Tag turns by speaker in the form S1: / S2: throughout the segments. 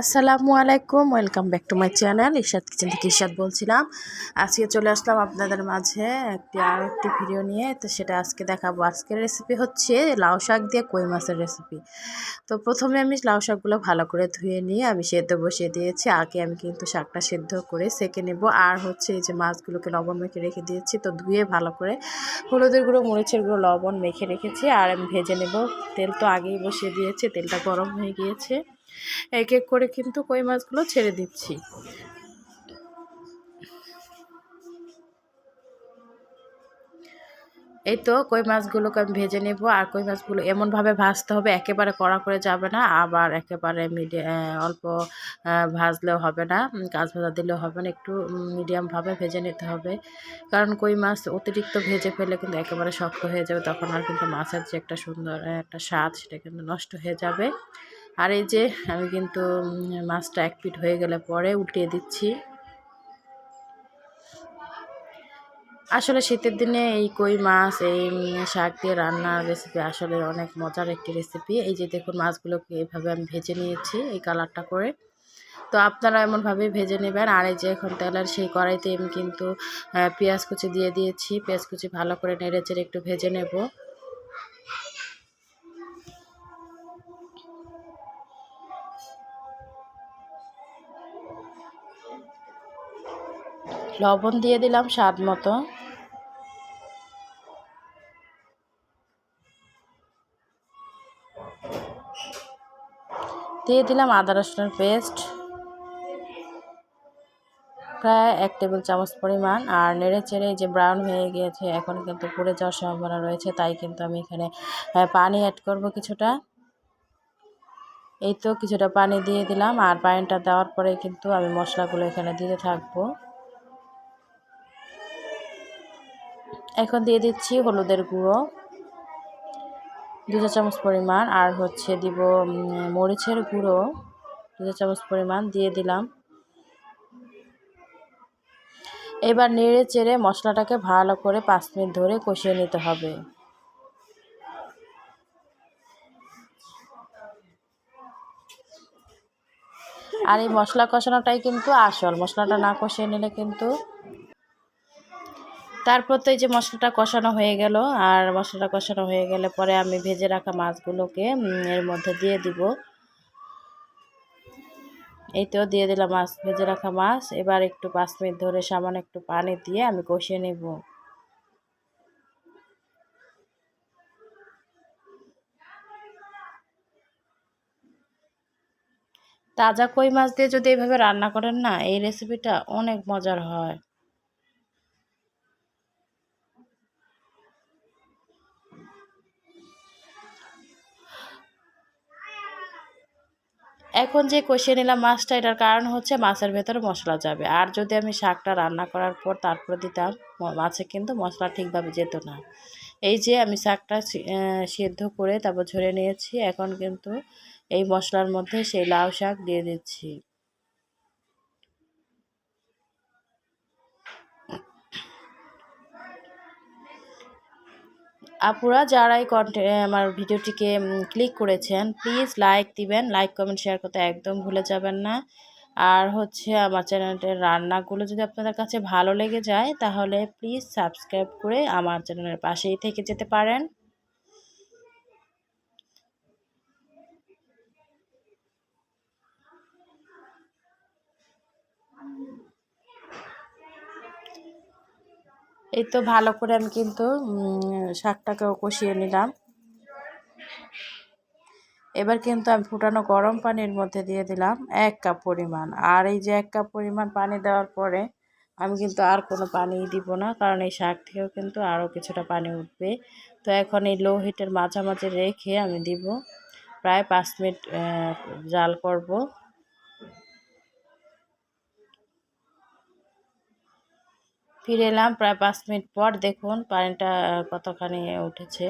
S1: আসসালামু আলাইকুম, welcome back to my channel Ishad kitchen থেকে ইশাদ বলছিলাম। আজকে চলে আসলাম আপনাদের মাঝে একটি আর একটি ভিডিও নিয়ে। তো সেটা আজকে দেখাবো। আজকের রেসিপি হচ্ছে লাউ শাক দিয়ে কই মাছের রেসিপি তো প্রথমে আমি লাউ শাকগুলো ভালো করে ধুয়ে নিয়ে আমি সেদ্ধ বসিয়ে দিয়েছি। আগে আমি কিন্তু শাকটা সেদ্ধ করে সেঁকে নেব। আর হচ্ছে এই যে মাছগুলোকে লবণ মেখে রেখে দিয়েছি, তো ধুয়ে ভালো করে হলুদের গুঁড়ো, মরিচের গুঁড়ো, লবণ মেখে রেখেছি। আর আমি ভেজে নেব। তেল তো আগেই বসিয়ে দিয়েছি, তেলটা গরম হয়ে গিয়েছে। এক এক করে কিন্তু কই মাছগুলো ছেড়ে দিচ্ছি। এই তো কই মাছগুলোকে আমি ভেজে নেব, আর কই মাছগুলো এমনভাবে ভাজতে হবে, একেবারে কড়া করে যাবে না, আবার একেবারে মিডিয়াম অল্প ভাজলেও হবে না কাজ ভাজা দিলেও হবে না, একটু মিডিয়ামভাবে ভেজে নিতে হবে। কারণ কই মাছ অতিরিক্ত ভেজে ফেলে কিন্তু একেবারে শক্ত হয়ে যাবে, তখন আর কিন্তু মাছের যে একটা সুন্দর একটা স্বাদ সেটা কিন্তু নষ্ট হয়ে যাবে। আর এই যে আমি কিন্তু মাছটা এক পিট হয়ে গেলে পরে উল্টিয়ে দিচ্ছি। আসলে শীতের দিনে এই কই মাছ, এই শাক দিয়ে রান্নার রেসিপি আসলে অনেক মজার একটি রেসিপি এই যে দেখুন মাছগুলোকে এইভাবে আমি ভেজে নিয়েছি এই কালারটা করে। তো আপনারা এমনভাবে ভেজে নেবেন। আর এই যে এখন তেলের সেই কড়াইতে আমি কিন্তু পেঁয়াজ কুচি দিয়ে দিয়েছি। পেঁয়াজ কুচি ভালো করে নেড়ে চেড়ে একটু ভেজে নেব। লবণ দিয়ে দিলাম স্বাদ মতো। দিয়ে দিলাম আদা রসুনের পেস্ট। প্রায় এক টেবিল চামচ পরিমাণ। আর নেড়ে চেড়ে যে ব্রাউন হয়ে গিয়েছে, এখন কিন্তু পুড়ে যাওয়ার সম্ভাবনা রয়েছে, তাই কিন্তু আমি এখানে পানি অ্যাড করব কিছুটা। এই তো কিছুটা পানি দিয়ে দিলাম। আর পানিটা দেওয়ার পরে কিন্তু আমি মশলাগুলো এখানে দিতে থাকব। এখন দিয়ে দিচ্ছি হলুদের গুঁড়ো দু চামচ পরিমাণ, আর হচ্ছে দিব মরিচের গুঁড়ো দু চামচ পরিমাণ দিয়ে দিলাম। এবার নেড়ে চেড়ে মশলাটাকে ভালো করে পাঁচ মিনিট ধরে কষিয়ে নিতে হবে। আর এই মশলা কষানোটাই কিন্তু আসল, মশলাটা না কষিয়ে নিলে কিন্তু তারপর তো এই যে মশলাটা কষানো হয়ে গেল, আর মশলাটা কষানো হয়ে গেলে পরে আমি ভেজে রাখা মাছগুলোকে এর মধ্যে দিয়ে দিব। এই তো দিয়ে দিলাম মাছ, ভেজে রাখা মাছ। এবার একটু পাঁচ মিনিট ধরে সামান্য একটু পানি দিয়ে আমি কষিয়ে নেব। তাজা কই মাছ দিয়ে যদি এইভাবে রান্না করেন না, এই রেসিপিটা অনেক মজার হয়। এখন যে কষিয়ে নিলাম মাছটা, এটার কারণ হচ্ছে মাছের ভেতরে মশলা যাবে। আর যদি আমি শাকটা রান্না করার পর তারপরে দিতাম মাছে কিন্তু মশলা ঠিকভাবে যেত না। এই যে আমি শাকটা সেদ্ধ করে তারপর ঝরে নিয়েছি, এখন কিন্তু এই মশলার মধ্যে সেই লাউ শাক দিয়ে দিচ্ছি। আপুরা যারাই কন্টে আমার ভিডিওটিকে ক্লিক করেছেন প্লিজ লাইক দিবেন। লাইক কমেন্ট শেয়ার করতে একদম ভুলে যাবেন না। আর হচ্ছে আমার চ্যানেলের রান্নাগুলো যদি আপনাদের কাছে ভালো লেগে যায়, তাহলে প্লিজ সাবস্ক্রাইব করে আমার চ্যানেলের পাশেই থেকে যেতে পারেন। এই তো ভালো করে আমি কিন্তু শাকটাকেও কষিয়ে নিলাম। এবার কিন্তু আমি ফুটানো গরম পানির মধ্যে দিয়ে দিলাম এক কাপ পরিমাণ। আর এই যে এক কাপ পরিমাণ পানি দেওয়ার পরে আমি কিন্তু আর কোনো পানি দিব না, কারণ এই শাক থেকেও কিন্তু আরও কিছুটা পানি উঠবে। তো এখন এই লো হিটের মাঝামাঝি রেখে আমি দিব। প্রায় পাঁচ মিনিট জাল করব। ফিরে এলাম প্রায় পাঁচ মিনিট পর। দেখুন, পানিটা কতখানি উঠেছে।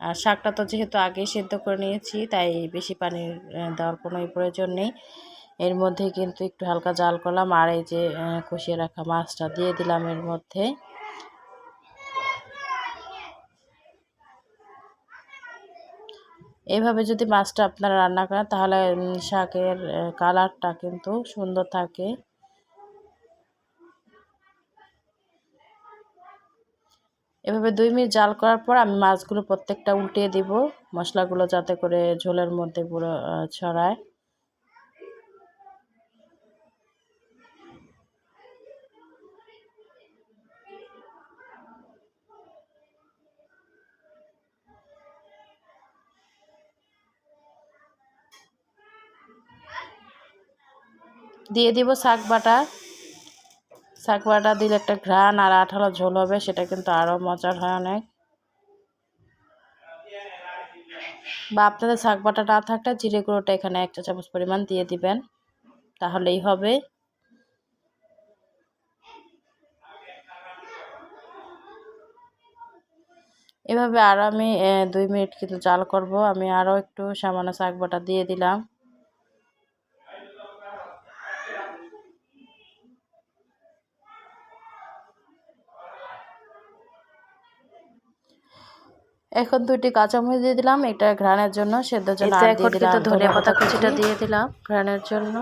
S1: আর শাকটা তো যেহেতু আগে সেদ্ধ করে নিয়েছি, তাই বেশি পানি দেওয়ার কোনো প্রয়োজন নেই। এর মধ্যে কিন্তু একটু হালকা জাল করলাম, আর এই যে কষিয়ে রাখা মাছটা দিয়ে দিলাম এর মধ্যে। এভাবে যদি মাছটা আপনারা রান্না করেন, তাহলে শাকের কালারটা কিন্তু সুন্দর থাকে। এভাবে দুই মিনিট জাল করার পর আমি মাছগুলো প্রত্যেকটা উল্টিয়ে দিব। মশলাগুলো যাতে করে ঝোলের মধ্যে পুরো ছড়ায়। দিয়ে দিব শাক বাটা। শাক বাটা দিলে একটা ঘ্রাণ আর আঠালো ঝোল হবে, সেটা কিন্তু আরও মজার হয় অনেক। বা আপনাদের শাক বাটা না থাকলে জিরে গুঁড়োটা এখানে এক চা চামচ পরিমাণ দিয়ে দিবেন, তাহলেই হবে। এভাবে আরও আমি দুই মিনিট কিন্তু জাল করব। আমি আরও একটু সামান্য শাক বাটা দিয়ে দিলাম। এখন দুইটি কাঁচামরিচ দিয়ে দিলাম। এটা ঘ্রাণের জন্য সেদ্ধ জন্য ধনে পাতা কুচিটা দিয়ে দিলাম ঘ্রাণের জন্য।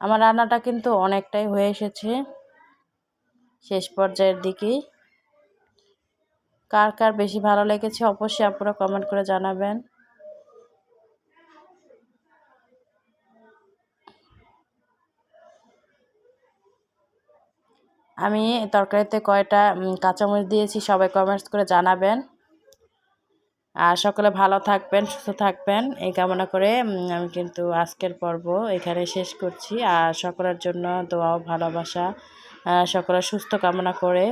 S1: আমার রান্নাটা কিন্তু অনেকটাই হয়ে এসেছে। শেষ পর্যায়ের দিকে। কার কার বেশি ভালো লেগেছে অবশ্যই আপনারা কমেন্ট করে জানাবেন। আমি তরকারিতে কয়টা কাঁচামরিচ দিয়েছি, সবাই কমেন্টস করে জানাবেন। আর সকলে ভালো থাকবেন, সুস্থ থাকবেন, এই কামনা করে আমি কিন্তু আজকের পর্ব এখানে শেষ করছি। আর সকলের জন্য দোয়াও ভালোবাসা সকলের সুস্থ কামনা করে।